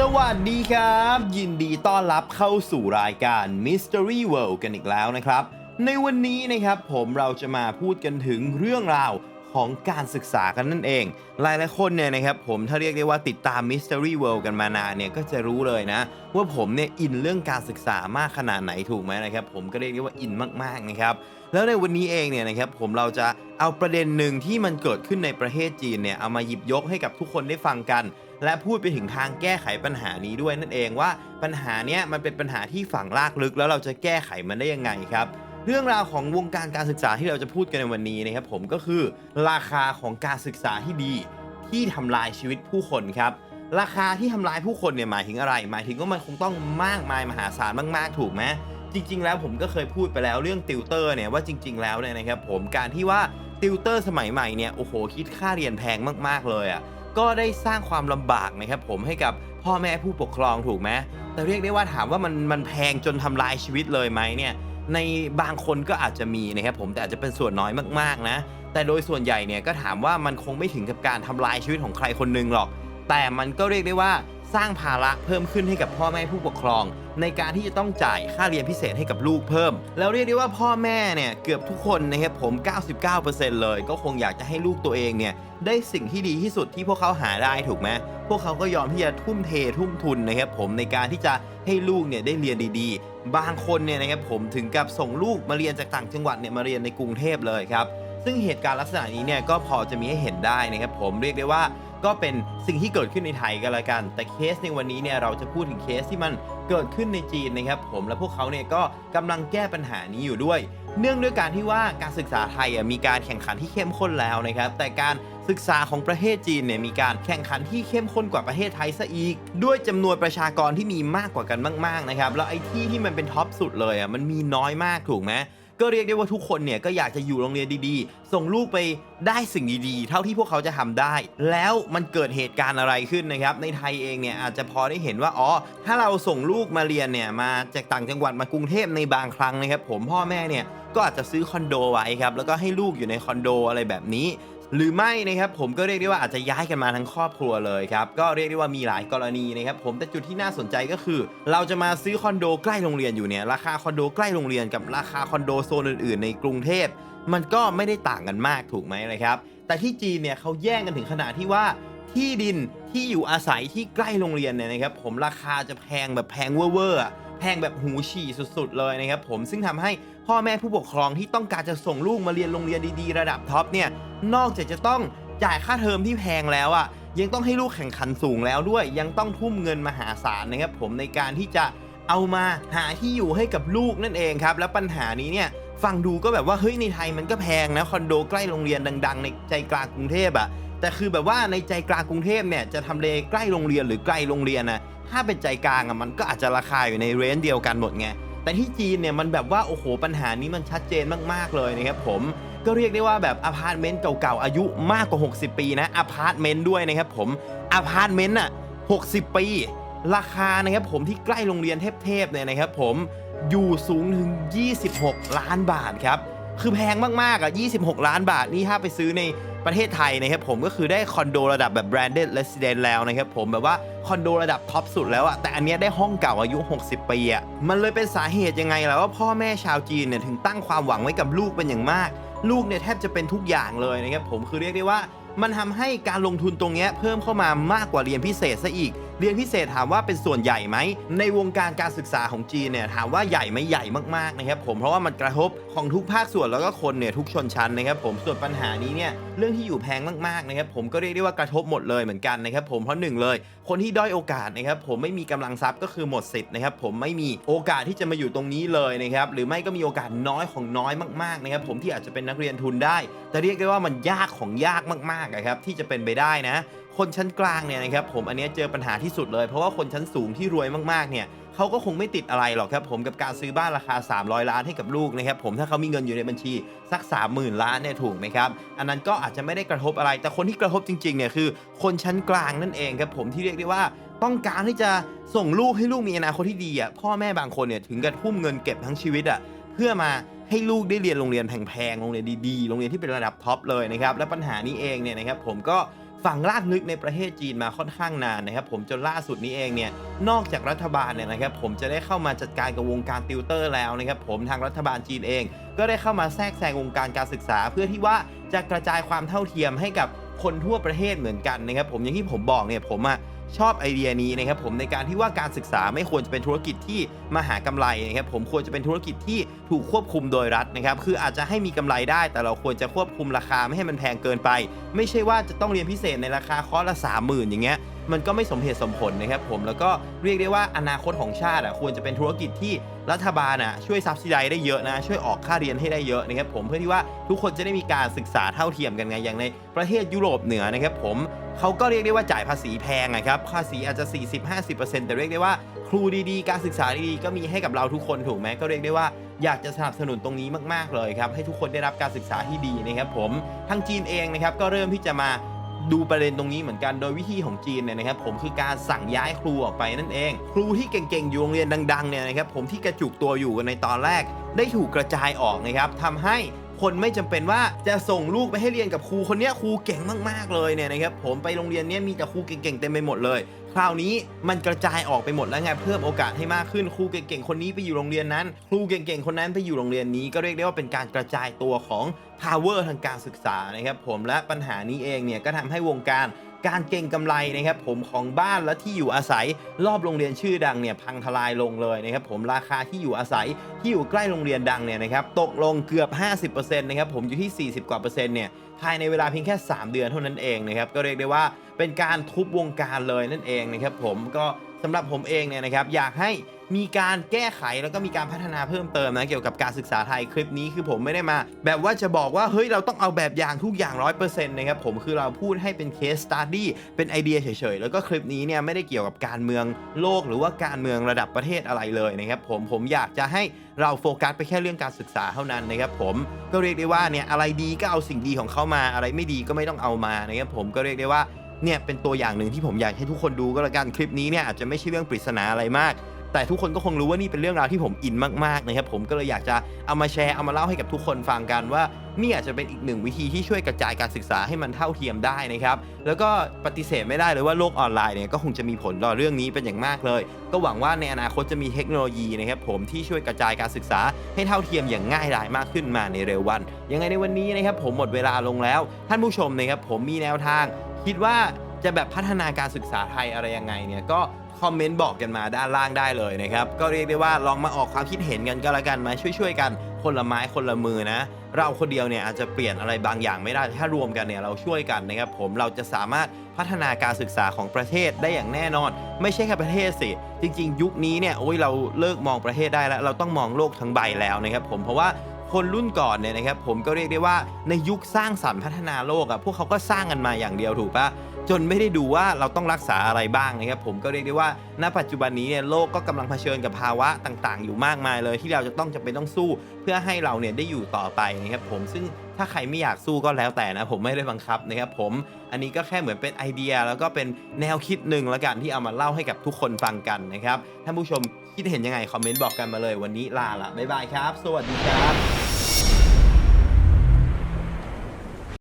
สวัสดีครับ ยินดีต้อนรับเข้าสู่รายการ Mystery World กันอีกแล้วนะครับ ในวันนี้นะครับผมเราจะมาพูดกันถึงเรื่องราวของการศึกษากันนั่นเอง หลายๆคนเนี่ยนะครับผมถ้าเรียกได้ว่าติดตาม Mystery World กันมานานเนี่ยก็จะรู้เลยนะ ว่าผมเนี่ยอินเรื่องการศึกษามากขนาดไหนถูกไหมนะครับผมก็เรียกได้ว่าอินมากๆนะครับแล้วในวันนี้เองเนี่ยนะครับผมเราจะเอาประเด็นหนึ่งที่มันเกิดขึ้นในประเทศจีนเนี่ยเอามาหยิบยกให้กับทุกคนได้ฟังกัน และพูดไปถึงทางแก้ไขปัญหานี้ด้วยนั่นเองว่าปัญหาเนี้ยมันเป็นปัญหาที่ฝังลากลึกแล้วเราจะแก้ไขมันได้ยังไงครับเรื่องราวของวงการการศึกษาที่เราจะพูดกันในวันนี้นะครับผมก็คือราคาของการศึกษาที่ดี ที่ทำลายชีวิตผู้คนครับราคาที่ทำลายผู้คนเนี่ยหมายถึงอะไร หมายถึงว่ามันคงต้องมากมายมหาศาลมาก ๆ ถูกไหมจริง ๆ แล้วผมก็เคยพูดไปแล้วเรื่องติวเตอร์เนี่ยว่าจริง ๆ แล้วเนี่ยนะครับผมการที่ว่าติวเตอร์สมัยใหม่เนี่ยโอ้โหคิดค่าเรียนแพงมากๆเลยอะ ก็ได้สร้างความลำบากนะครับผมให้กับพ่อแม่ผู้ปกครองถูกไหมแต่เรียกได้ว่าถามว่ามันมันแพงจนทำลายชีวิตเลยไหมเนี่ยในบางคนก็อาจจะมีนะครับผมแต่อาจจะเป็นส่วนน้อยมากๆนะ แต่โดยส่วนใหญ่เนี่ยก็ถามว่ามันคงไม่ถึงกับการทำลายชีวิตของใครคนหนึงหรอก แต่มันก็เรียกได้ว่า สร้างภาระเพิ่มขึ้นให้กับพ่อแม่ผู้ปกครอง ในการที่จะต้องจ่ายค่าเรียนพิเศษให้กับลูกเพิ่ม แล้วเรียกได้ว่าพ่อแม่เนี่ยเกือบทุกคนนะครับผม 99%เลย ก็คงอยากจะให้ลูกตัวเองเนี่ยได้สิ่งที่ดีที่สุดที่พวกเขาหาได้ถูกไหมพวกเขาก็ยอมที่จะทุ่มเททุ่มทุนนะครับผมในการที่จะให้ลูกเนี่ยได้เรียนดีๆ บางคนเนี่ยนะครับผมถึงกับส่งลูกมาเรียนจากต่างจังหวัดเนี่ยมาเรียนในกรุงเทพเลยครับซึ่งเหตุการณ์ลักษณะนี้เนี่ยก็พอจะมีให้เห็นได้นะครับผมเรียกได้ว่า ก็เป็นสิ่งที่เกิดขึ้นในไทยก็แล้วกัน แต่เคสในวันนี้เนี่ยเราจะพูดถึงเคสที่มันเกิดขึ้นในจีนนะครับผมและพวกเขาเนี่ยก็กำลังแก้ปัญหานี้อยู่ด้วย เนื่องด้วยการที่ว่าการศึกษาไทยมีการแข่งขันที่เข้มข้นแล้วนะครับ แต่การศึกษาของประเทศจีนเนี่ยมีการแข่งขันที่เข้มข้นกว่าประเทศไทยซะอีก ด้วยจำนวนประชากรที่มีมากกว่ากันมาก ๆนะครับ แล้วไอ้ที่ที่มันเป็นท็อปสุดเลยอะมันมีน้อยมากถูกไหม ก็เรียกได้ว่าทุกคนเนี่ยก็อยากจะอยู่โรงเรียนดีๆ ส่งลูกไปได้สิ่งดีๆ เท่าที่พวกเขาจะทำได้ แล้วมันเกิดเหตุการณ์อะไรขึ้นนะครับ ในไทยเองเนี่ยอาจจะพอได้เห็นว่าอ๋อถ้าเราส่งลูกมาเรียนเนี่ยมาจากต่างจังหวัดมากรุงเทพในบางครั้งนะครับผมพ่อแม่เนี่ยก็อาจจะซื้อคอนโดไว้ครับแล้วก็ให้ลูกอยู่ในคอนโดอะไรแบบนี้ หรือไม่นะครับผมก็เรียกได้ว่าอาจจะย้ายกันมาทั้งครอบครัวเลยครับก็เรียกได้ว่ามีหลายกรณีนะครับผมแต่จุดที่น่าสนใจก็คือ เราจะมาซื้อคอนโดใกล้โรงเรียนอยู่เนี่ยราคาคอนโดใกล้โรงเรียนกับราคาคอนโดโซนอื่น ๆ ในกรุงเทพมันก็ไม่ได้ต่างกันมากถูกไหมนะครับแต่ที่จีนเนี่ยเขาแย่งกันถึงขนาดที่ว่าที่ดินที่อยู่อาศัยที่ใกล้โรงเรียนเนี่ยนะครับผมราคาจะแพงแบบแพงเวอร์แพงแบบหูฉี่สุด ๆ เลยนะครับผมซึ่งทำให้ พ่อแม่ผู้ปกครองที่ต้องการจะส่งลูกมาเรียนโรงเรียนดีๆ ระดับท็อปเนี่ยนอกจากจะต้องจ่ายค่าเทอมที่แพงแล้วอะยังต้องให้ลูกแข่งขันสูงแล้วด้วย ยังต้องทุ่มเงินมหาศาลนะครับผมในการที่จะเอามาหาที่อยู่ให้กับลูกนั่นเองครับ แล้วปัญหานี้เนี่ยฟังดูก็แบบว่าเฮ้ยในไทยมันก็แพงนะคอนโดใกล้โรงเรียนดัง ๆ ในใจกลางกรุงเทพอะแต่คือแบบว่าในใจกลางกรุงเทพเนี่ยจะทำเลใกล้โรงเรียนหรือไกลโรงเรียนนะถ้าเป็นใจกลางอะมันก็อาจจะราคาอยู่ในเรนจ์เดียวกันหมดไง แต่ที่จีนเนี่ยมันแบบว่าโอ้โหปัญหานี้มันชัดเจนมากๆเลยนะครับผมก็เรียกได้ว่าแบบอพาร์ตเมนต์เก่าๆอายุมากกว่า 60 ปีนะอพาร์ตเมนต์ด้วยนะครับผมอพาร์ตเมนต์อะ60 ปี ราคานะครับผมที่ใกล้โรงเรียนเทพๆเนี่ยนะครับผมอยู่สูงถึง 26 ล้านบาทครับคือแพงมากๆอะ26 ล้านบาทนี่ถ้าไปซื้อใน ประเทศไทยนะครับผมก็คือได้คอนโดระดับแบบ branded resident แล้วนะครับผมแบบว่าคอนโดระดับท็อปสุดแล้วอะแต่อันเนี้ยได้ห้องเก่าอายุ 60 ปีอะมันเลยเป็นสาเหตุยังไงล่ะว่าพ่อแม่ชาวจีนเนี่ยถึงตั้งความหวังไว้กับลูกเป็นอย่างมาก ลูกเนี่ยแทบจะเป็นทุกอย่างเลยนะครับผมคือเรียกได้ว่ามันทำให้การลงทุนตรงเนี้ยเพิ่มเข้ามามากกว่าเรียนพิเศษซะอีกเรียนพิเศษถามว่าเป็นส่วนใหญ่ไหม ในวงการการศึกษาของจีนเนี่ยถามว่าใหญ่ไหมใหญ่มากๆนะครับผมเพราะว่ามันกระทบของทุกภาคส่วนแล้วก็คนเนี่ยทุกชนชั้นนะครับผมส่วนปัญหานี้เนี่ยเรื่องที่อยู่แพงมากๆนะครับผมก็เรียกได้ว่ากระทบหมดเลยเหมือนกันนะครับผมเพราะหนึ่งเลย คนที่ด้อยโอกาสนะครับผมไม่มีกำลังทรัพย์ก็คือหมดสิทธิ์นะครับผมไม่มีโอกาสที่จะมาอยู่ตรงนี้เลยนะครับหรือไม่ก็มีโอกาสน้อยของน้อยมากๆนะครับผมที่อาจจะเป็นนักเรียนทุนได้ แต่เรียกได้ว่ามันยากของยากมากๆอะครับที่จะเป็นไปได้นะ คนชั้นกลางเนี่ยนะครับผมอันนี้เจอปัญหาที่สุดเลย เพราะว่าคนชั้นสูงที่รวยมากๆเนี่ยเขาก็คงไม่ติดอะไรหรอกครับผมกับการซื้อบ้านราคา 300 ล้านให้กับลูกนะครับผมถ้าเขามีเงินอยู่ในบัญชีสัก 30,000 ล้านเนี่ยถูกไหมครับ อันนั้นก็อาจจะไม่ได้กระทบอะไร แต่คนที่กระทบจริงๆเนี่ยคือ คนชั้นกลางนั่นเองครับผมที่เรียกได้ว่าต้องการที่จะส่งลูกให้ลูกมีอนาคตที่ดีอะพ่อแม่บางคนเนี่ยถึงกับทุ่มเงินเก็บทั้งชีวิตอะเพื่อมาให้ลูกได้เรียนโรงเรียนแพงๆ โรงเรียนดีๆ โรงเรียนที่เป็นระดับท็อปเลยนะครับ และปัญหานี้เองเนี่ยนะครับผมก็ ฝังรากลึกในประเทศจีนมาค่อนข้างนานนะครับผมจนล่าสุดนี้เองเนี่ยนอกจากรัฐบาลเนี่ยนะครับผมจะได้เข้ามาจัดการกับวงการติวเตอร์แล้วนะครับผมทางรัฐบาลจีนเอง ก็ได้เข้ามาแทรกแซงวงการการศึกษา เพื่อที่ว่าจะกระจายความเท่าเทียมให้กับคนทั่วประเทศเหมือนกันนะครับผมอย่างที่ผมบอกเนี่ยผมอะ ชอบไอเดียนี้นะครับผมในการที่ว่าการศึกษาไม่ควรจะเป็นธุรกิจที่มาหากำไรนะครับผมควรจะเป็นธุรกิจที่ถูกควบคุมโดยรัฐนะครับคืออาจจะให้มีกำไรได้ แต่เราควรจะควบคุมราคาไม่ให้มันแพงเกินไป ไม่ใช่ว่าจะต้องเรียนพิเศษในราคาคอร์สละสามหมื่นอย่างเงี้ยมันก็ไม่สมเหตุสมผลนะครับผมแล้วก็เรียกได้ว่าอนาคตของชาติอะควรจะเป็นธุรกิจที่ รัฐบาลอะช่วยซับซิไดได้เยอะนะ ช่วยออกค่าเรียนให้ได้เยอะนะครับผมเพื่อที่ว่าทุกคนจะได้มีการศึกษาเท่าเทียมกันไงอย่างในประเทศยุโรปเหนือนะครับผมเขาก็เรียกได้ว่าจ่ายภาษีแพงนะครับภาษีอาจจะ 40-50%แต่เรียกได้ว่าครูดีๆ การศึกษาดีๆก็มีให้กับเราทุกคนถูกไหมก็เรียกได้ว่าอยากจะสนับสนุนตรงนี้มากๆเลยครับให้ทุกคนได้รับการศึกษาที่ดีนะครับผมทางจีนเองนะครับก็เริ่มที่จะมา ดูประเด็นตรงนี้เหมือนกันโดยวิธีของจีนเนี่ยนะครับผมคือการสั่งย้ายครูออกไปนั่นเอง ครูที่เก่งๆอยู่โรงเรียนดังๆเนี่ยนะครับผมที่กระจุกตัวอยู่กันในตอนแรกได้ถูกกระจายออกนะครับทำให้ คนไม่จำเป็นว่าจะส่งลูกไปให้เรียนกับครูคนนี้ครูเก่งมากๆเลยเนี่ยนะครับผมไปโรงเรียนเนี้ยมีแต่ครูเก่งๆเต็มไปหมดเลย คราวนี้มันกระจายออกไปหมดแล้วไงเพิ่มโอกาสให้มากขึ้นครูเก่งๆคนนี้ไปอยู่โรงเรียนนั้น ครูเก่งๆคนนั้นไปอยู่โรงเรียนนี้ก็เรียกได้ว่าเป็นการกระจายตัวของ power ทางการศึกษานะครับผมและปัญหานี้เองเนี่ยก็ทำให้วงการ การเก่งกำไรนะครับผมของบ้านและที่อยู่อาศัยรอบโรงเรียนชื่อดังเนี่ยพังทลายลงเลยนะครับผมราคาที่อยู่อาศัยที่อยู่ใกล้โรงเรียนดังเนี่ยนะครับตกลงเกือบ 50%นะครับผมอยู่ที่ 40 กว่าเปอร์เซ็นต์เนี่ยภายในเวลาเพียงแค่ 3 เดือนเท่านั้นเองนะครับก็เรียกได้ว่าเป็นการทุบวงการเลยนั่นเองนะครับผมก็สำหรับผมเองเนี่ยนะครับอยากให้ มีการแก้ไขแล้วก็มีการพัฒนาเพิ่มเติมนะเกี่ยวกับการศึกษาไทยคลิปนี้คือผมไม่ได้มา แบบว่าจะบอกว่าเฮ้ยเราต้องเอาแบบอย่างทุกอย่าง 100%นะครับผมคือเราพูดให้เป็นเคสสตัดดี้เป็นไอเดียเฉยๆ แล้วก็คลิปนี้เนี่ยไม่ได้เกี่ยวกับการเมืองโลกหรือว่าการเมืองระดับประเทศอะไรเลยนะครับผมผมอยากจะให้เราโฟกัสไปแค่เรื่องการศึกษาเท่านั้นนะครับผมก็เรียกได้ว่าเนี่ยอะไรดีก็เอาสิ่งดีของเขามาอะไรไม่ดีก็ไม่ต้องเอามานะครับผมก็เรียกได้ว่าเนี่ยเป็นตัวอย่างหนึ่งที่ผมอยากให้ทุกคนดูก็แล้วกันคลิปนี้เนี่ยอาจจะไม่ใช่เรื่องปริศนาอะไรมาก แต่ทุกคนก็คงรู้ว่านี่เป็นเรื่องราวที่ผมอินมากๆนะครับผมก็เลยอยากจะเอามาแชร์เอามาเล่าให้กับทุกคนฟังกันว่านี่อาจจะเป็นอีกหนึ่งวิธีที่ช่วยกระจายการศึกษาให้มันเท่าเทียมได้นะครับแล้วก็ปฏิเสธไม่ได้เลยว่าโลกออนไลน์เนี่ยก็คงจะมีผลต่อเรื่องนี้เป็นอย่างมากเลย ก็หวังว่าในอนาคตจะมีเทคโนโลยีนะครับผมที่ช่วยกระจายการศึกษาให้เท่าเทียมอย่างง่ายดายมากขึ้นมาในเร็ววัน ยังไงในวันนี้นะครับผมหมดเวลาลงแล้ว ท่านผู้ชมนะครับผมมีแนวทาง คิดว่าจะแบบพัฒนาการศึกษาไทยอะไรยังไงเนี่ยก็ คอมเมนต์บอกกันมาด้านล่างได้เลยนะครับ ก็เรียกได้ว่าลองมาออกความคิดเห็นกันก็แล้วกันมาช่วยๆกันคนละไม้คนละมือนะ เราคนเดียวเนี่ยอาจจะเปลี่ยนอะไรบางอย่างไม่ได้ถ้ารวมกันเนี่ยเราช่วยกันนะครับผมเราจะสามารถพัฒนาการศึกษาของประเทศได้อย่างแน่นอน ไม่ใช่แค่ประเทศสิ จริง ๆ ยุคนี้เนี่ยโอ้ยเราเลิกมองประเทศได้แล้ว เราต้องมองโลกทั้งใบแล้วนะครับผมเพราะว่าคนรุ่นก่อนเนี่ยนะครับผมก็เรียกได้ว่าในยุคสร้างสรรค์พัฒนาโลกอะพวกเขาก็สร้างกันมาอย่างเดียวถูกปะ จนไม่ได้ดูว่าเราต้องรักษาอะไรบ้างนะครับผมก็เรียกได้ว่า ณปัจจุบันนี้เนี่ยโลกก็กำลังเผชิญกับภาวะต่างๆ อยู่มากมายเลย ที่เราจะต้องจำเป็นต้องสู้ เพื่อให้เราเนี่ยได้อยู่ต่อไปนะครับผมซึ่งถ้าใครไม่อยากสู้ก็แล้วแต่นะผมไม่ได้บังคับนะครับผมอันนี้ก็แค่เหมือนเป็นไอเดีย แล้วก็เป็นแนวคิดหนึ่งละกันที่เอามาเล่าให้กับทุกคนฟังกันนะครับท่านผู้ชมคิดเห็นยังไงคอมเมนต์บอกกันมาเลยวันนี้ลาละบ๊ายบายครับ สวัสดีครับ